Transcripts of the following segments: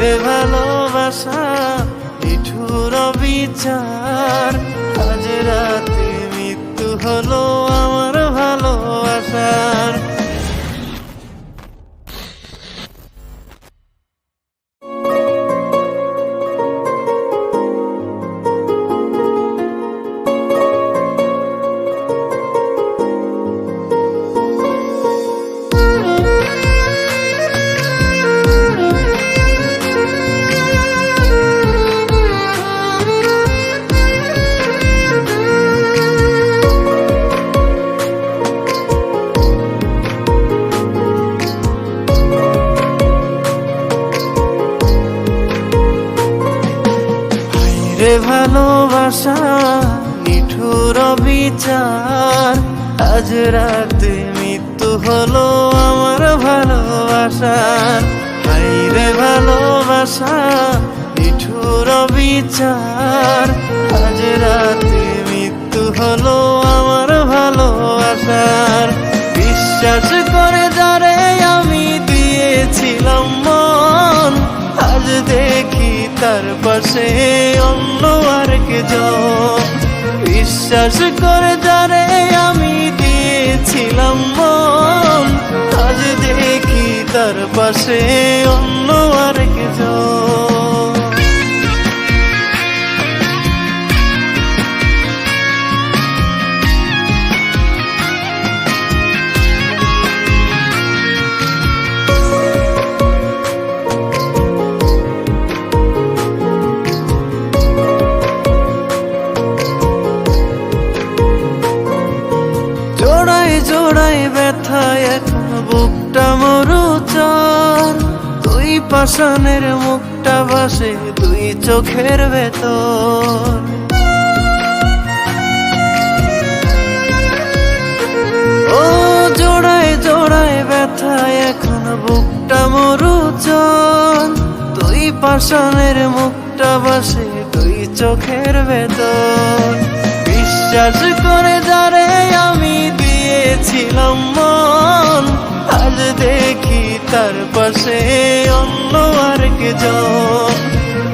রে ভালোবাসা নিঠুর বিচার আজ ভালোবাসা, নিঠুর বিচার আজ রাতে মৃত্যু হলো আমার ভালোবাসার হাই রে ভালোবাসা, নিঠুর বিচার আজ রাতে মৃত্যু হলো আমার ভালোবাসার। বিশ্বাস করে যারে আমি দিয়েছিলাম মন, আজ দেখি তার পাশে অন্য আর কে বিশ্বাস করে যারে আমি দিয়েছিলাম মন। আজ দেখি তার পাশে অন্য জোড়াই ব্যথা, এখন বুকটা মরুচর দুই পাশানের মুখটা বাসে দুই চোখের ভেতর। ও জোড়ায় জোড়ায় ব্যথা, এখন বুকটা মরুচর দুই পাশানের মুখটা বাসে দুই চোখের ভেতর। বিশ্বাস করে যারে আমি দিয়েছিলাম মন, আজ দেখি তার পাশে অন্য আর কে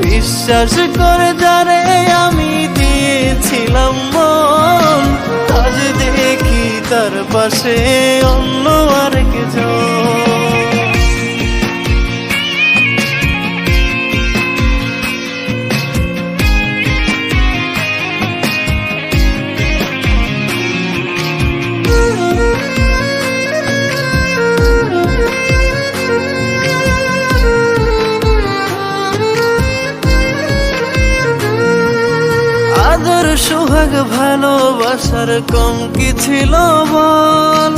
বিশ্বাস করে যারে আমি দিয়েছিলাম মন, আজ দেখি তার পাশে অন্য সোহাগ ভালোবাসার কম কি ছিল বল।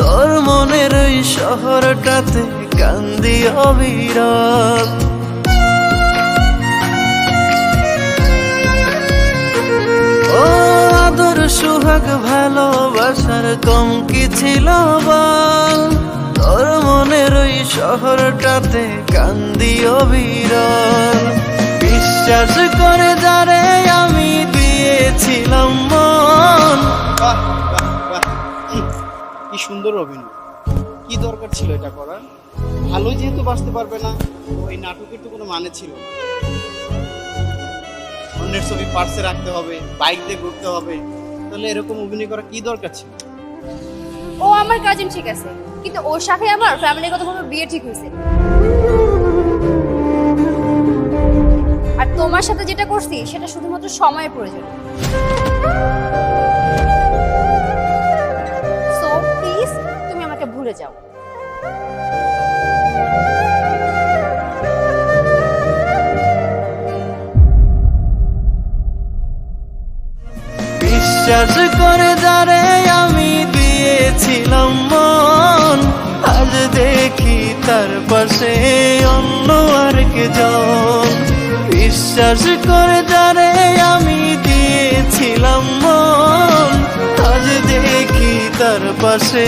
তোর মনের ওই শহরটাতে কান্দি অবিরল। ও সোহাগ ভালোবাসার কম কি ছিল বল। তোর মনের ওই শহরটাতে কান্দি অবিরল। বিশ্বাস করে যারে সুন্দর অভিনয়। কি দরকার ছিল এটা করার? ভালো যেহেতু বাঁচতে পারবে না, ওই নাটকের তো কোনো মানে ছিল অন্যের ছবি পার্সে রাখতে হবে বাইক দিয়ে ঘুরতে হবে। তাহলে এরকম অভিনয় করা কি দরকার ছিল? ও আমার কাজিন ঠিক আছে, কিন্তু ওর সাথে আমার ফ্যামিলিগতভাবে বিয়ে ঠিক হয়েছে। আর তোমার সাথে যেটা করছি, সেটা শুধুমাত্র সময়ের প্রয়োজন। বিশ্বাস করে যারে আমি দিয়েছিলাম মন। আজ দেখি তার পাশে অন্য আর কে বিশ্বাস করে যারে আমি দিয়েছিলাম মন। আজ দেখি তার পাশে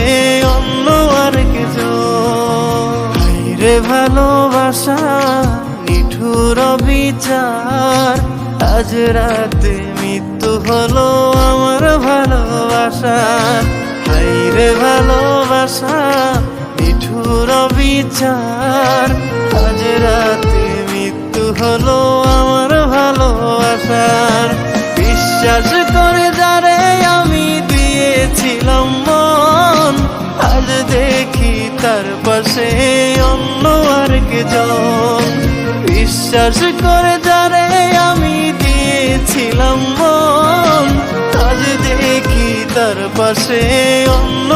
অন্য আর কে রে ভালোবাসা, নিঠুর বিচার আজ রাতে হলো আমার ভালোবাসা। হাইরে ভালোবাসা মিঠুর বিচার আজ রাতে মৃত্যু হলো আমার ভালোবাসার। বিশ্বাস করে যারে আমি দিয়েছিলাম মন, আজ দেখি তার পাশে অন্য আর জন বিশ্বাস করে তার পাশে অন্য